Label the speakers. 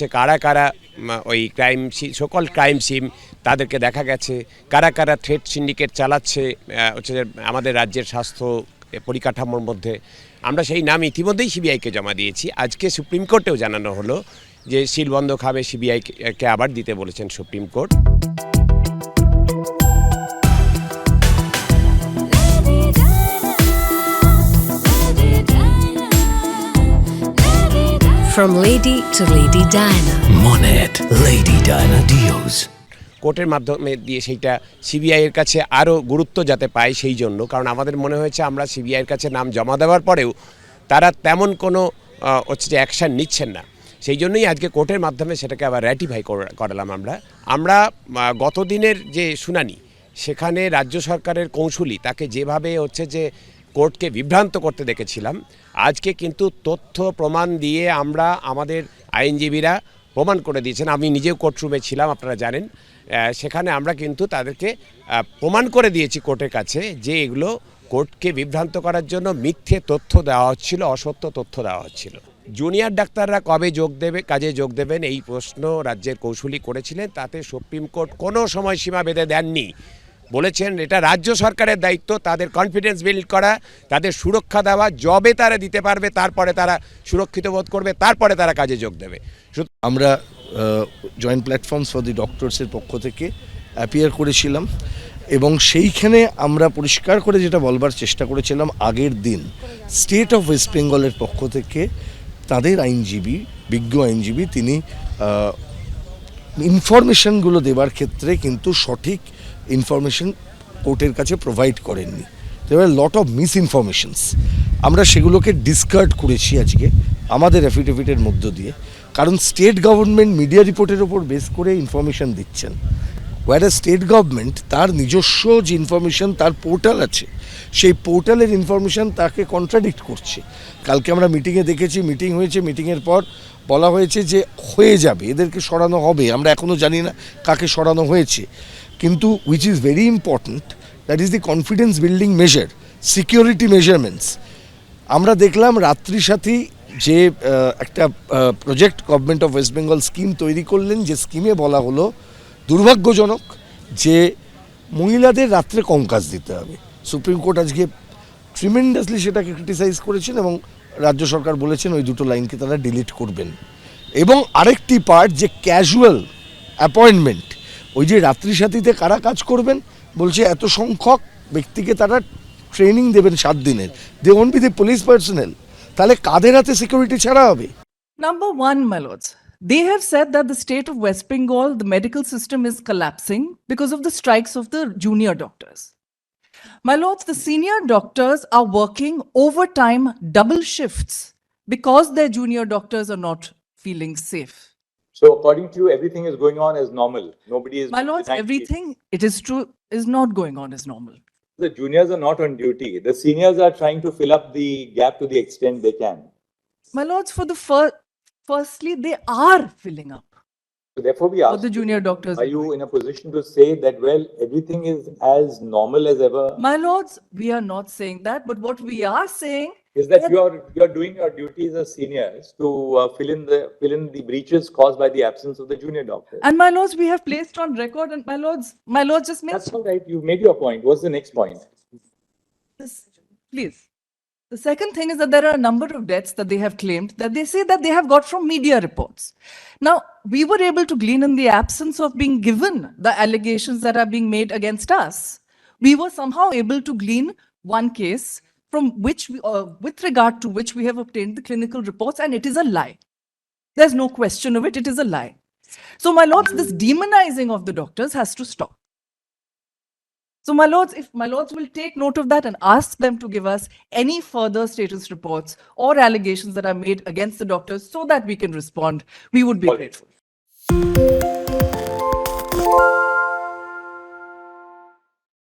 Speaker 1: সে কারা কারা ওই ক্রাইম সকল ক্রাইম সিম তাদেরকে দেখা গেছে, কারা কারা থ্রেড সিন্ডিকেট চালাচ্ছে হচ্ছে আমাদের রাজ্যের স্বাস্থ্য পরিকাঠামোর মধ্যে। আমরা সেই নাম ইতিমধ্যেই সিবিআইকে জমা দিয়েছি। আজকে সুপ্রিম কোর্টেও জানানো হলো যে সিল বন্ধ খাবে সিবিআইকে আবার দিতে বলেছেন supreme court
Speaker 2: From Lady to Lady Diana.
Speaker 3: Monet Lady Diana Deals.
Speaker 1: কোর্টের মাধ্যমে দিয়ে সেইটা সিবিআইয়ের কাছে আরও গুরুত্ব যাতে পায় সেই জন্য কারণ আমাদের মনে হয়েছে আমরা সিবিআইয়ের কাছে নাম জমা দেওয়ার পরেও তারা তেমন কোনো হচ্ছে যে অ্যাকশান নিচ্ছেন না সেই জন্যই আজকে কোর্টের মাধ্যমে সেটাকে আবার র্যাটিফাই করালাম আমরা আমরা আহ, গত দিনের যে শুনানি সেখানে রাজ্য সরকারের কৌশলী তাকে যেভাবে হচ্ছে যে কোর্টকে বিভ্রান্ত করতে দেখেছিলাম। আজকে কিন্তু তথ্য প্রমাণ দিয়ে আমরা আমাদের আইনজীবীরা প্রমাণ করে দিয়েছেন। আমি নিজেও কোর্টরুমে ছিলাম, আপনারা জানেন। সেখানে আমরা কিন্তু তাদেরকে প্রমাণ করে দিয়েছি কোর্টের কাছে যে এগুলো কোর্টকে বিভ্রান্ত করার জন্য মিথ্যে তথ্য দেওয়া হচ্ছিল, অসত্য তথ্য দেওয়া হচ্ছিল। জুনিয়র ডাক্তাররা কবে যোগ দেবে, কাজে যোগ দেবেন, এই প্রশ্ন রাজ্যের কৌশলী করেছিলেন। তাতে সুপ্রিম কোর্ট কোনো সময়সীমা বেঁধে দেননি। বলেছেন, এটা রাজ্য সরকারের দায়িত্ব, তাদের কনফিডেন্স বিল্ড করা, তাদের সুরক্ষা দেওয়া জবে তারা দিতে পারবে, তারপরে তারা সুরক্ষিত বোধ করবে, তারপরে তারা কাজে যোগ দেবে।
Speaker 4: আমরা জয়েন্ট প্ল্যাটফর্মস ফর দি ডক্টরসের পক্ষ থেকে অ্যাপিয়ার করেছিলাম এবং সেইখানে আমরা পরিষ্কার করে যেটা বলবার চেষ্টা করেছিলাম আগের দিন স্টেট অফ ওয়েস্ট বেঙ্গলের পক্ষ থেকে তাদের আইনজীবী, বিজ্ঞ আইনজীবী, তিনি ইনফরমেশনগুলো দেবার ক্ষেত্রে কিন্তু সঠিক ইনফরমেশন কোর্টের কাছে প্রোভাইড করেননি। দেওয়ার লট অফ মিস ইনফরমেশনস আমরা সেগুলোকে ডিসকার্ড করেছি আজকে, আমাদের অ্যাফিডেভিটের মধ্য দিয়ে। কারণ স্টেট গভর্নমেন্ট মিডিয়া রিপোর্টের ওপর বেস করে ইনফরমেশন দিচ্ছেন। ওয়ার স্টেট গভর্নমেন্ট তার নিজস্ব যে ইনফরমেশন তার পোর্টাল আছে, সেই পোর্টালের ইনফরমেশন তাকে কন্ট্রাডিক্ট করছে। কালকে আমরা মিটিংয়ে দেখেছি মিটিং হয়েছে মিটিংয়ের পর বলা হয়েছে যে হয়ে যাবে, এদেরকে সরানো হবে। আমরা এখনও জানি না কাকে সরানো হয়েছে। কিন্তু which is very important that is the confidence building measure security measurements আমরা দেখলাম রাত্রি সাথী যে একটা project government of West Bengal scheme তৈরি করলেন, যে স্কিমে বলা হলো দুর্ভাগ্যজনক যে মহিলাদের রাত্রে কম কাজ দিতে হবে। সুপ্রিম কোর্ট আজকে ট্রিমেন্ডাসলি সেটাকে ক্রিটিসাইজ করেছেন এবং রাজ্য সরকার বলেছেন ওই দুটো লাইনকে তারা ডিলিট করবেন। এবং আরেকটি পার্ট যে ক্যাজুয়াল অ্যাপয়েন্টমেন্ট ওই যে রাত্রি সাথীতে কারা কাজ করবেন? বলছে এত সংখ্যক ব্যক্তিকে তারা ট্রেনিং দেবেন সাত দিনের। They won't be the police personnel তাহলে কাদের হাতে সিকিউরিটি ছাড়া হবে?
Speaker 5: Number one lords, they have said that the state of West Bengal, the medical system is collapsing because of the strikes of the junior doctors. My lords, the senior doctors are working overtime double shifts because their junior doctors are not feeling safe.
Speaker 6: So according to you, everything is going on as normal. Nobody is.
Speaker 5: My lords, everything, it is true, is not going on as normal.
Speaker 6: The juniors are not on duty. The seniors are trying to fill up the gap to the extent they can.
Speaker 5: My lords, for the first, firstly, they are filling up.
Speaker 6: So therefore, we ask.
Speaker 5: the junior doctors
Speaker 6: Are
Speaker 5: are
Speaker 6: you in a position to say that well, everything is as normal as ever?
Speaker 5: My lords, we are not saying that, but what we are saying
Speaker 6: Is that you are you are doing your duties as seniors to uh, fill in the fill in the breaches caused by the absence of the junior doctors?
Speaker 5: And my lords, we have placed on record, and my lords, my lords, just made.
Speaker 6: That's all right. You made your point. What's the next point?
Speaker 5: this, please. The second thing is that there are a number of deaths that they have claimed that they say that they have got from media reports. Now, we were able to glean in the absence of being given the allegations that are being made against us. We were somehow able to glean one case from which, we, uh, with regard to which we have obtained the clinical reports, and it is a lie. There's no question of it, it is a lie. So, my lords, this demonizing of the doctors has to stop. So, my lords, if my lords will take note of that and ask them to give us any further status reports or allegations that are made against the doctors so that we can respond, we would be grateful.